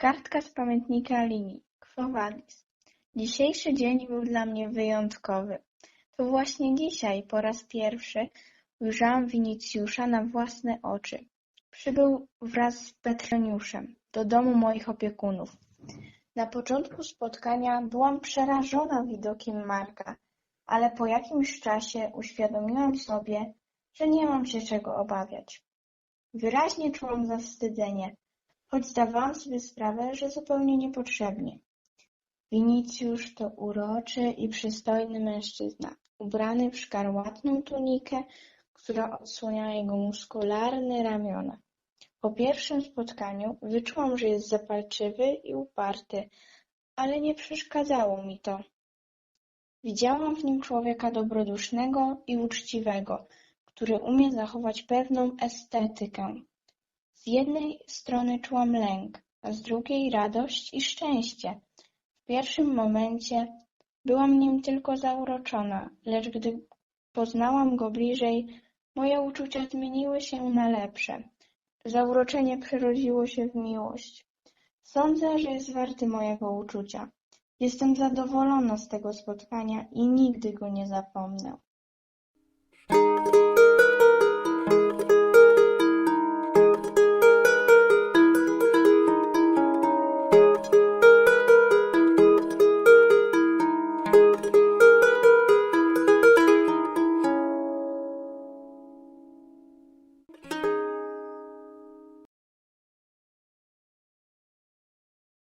Kartka z pamiętnika linii Quo Vadis. Dzisiejszy dzień był dla mnie wyjątkowy. To właśnie dzisiaj po raz pierwszy ujrzałam Winicjusza na własne oczy. Przybył wraz z Petroniuszem do domu moich opiekunów. Na początku spotkania byłam przerażona widokiem Marka, ale po jakimś czasie uświadomiłam sobie, że nie mam się czego obawiać. Wyraźnie czułam zawstydzenie, choć zdawałam sobie sprawę, że zupełnie niepotrzebnie. Winicjusz to uroczy i przystojny mężczyzna, ubrany w szkarłatną tunikę, która odsłaniała jego muskularne ramiona. Po pierwszym spotkaniu wyczułam, że jest zapalczywy i uparty, ale nie przeszkadzało mi to. Widziałam w nim człowieka dobrodusznego i uczciwego, który umie zachować pewną estetykę. Z jednej strony czułam lęk, a z drugiej radość i szczęście. W pierwszym momencie byłam nim tylko zauroczona, lecz gdy poznałam go bliżej, moje uczucia zmieniły się na lepsze. Zauroczenie przerodziło się w miłość. Sądzę, że jest warty mojego uczucia. Jestem zadowolona z tego spotkania i nigdy go nie zapomnę.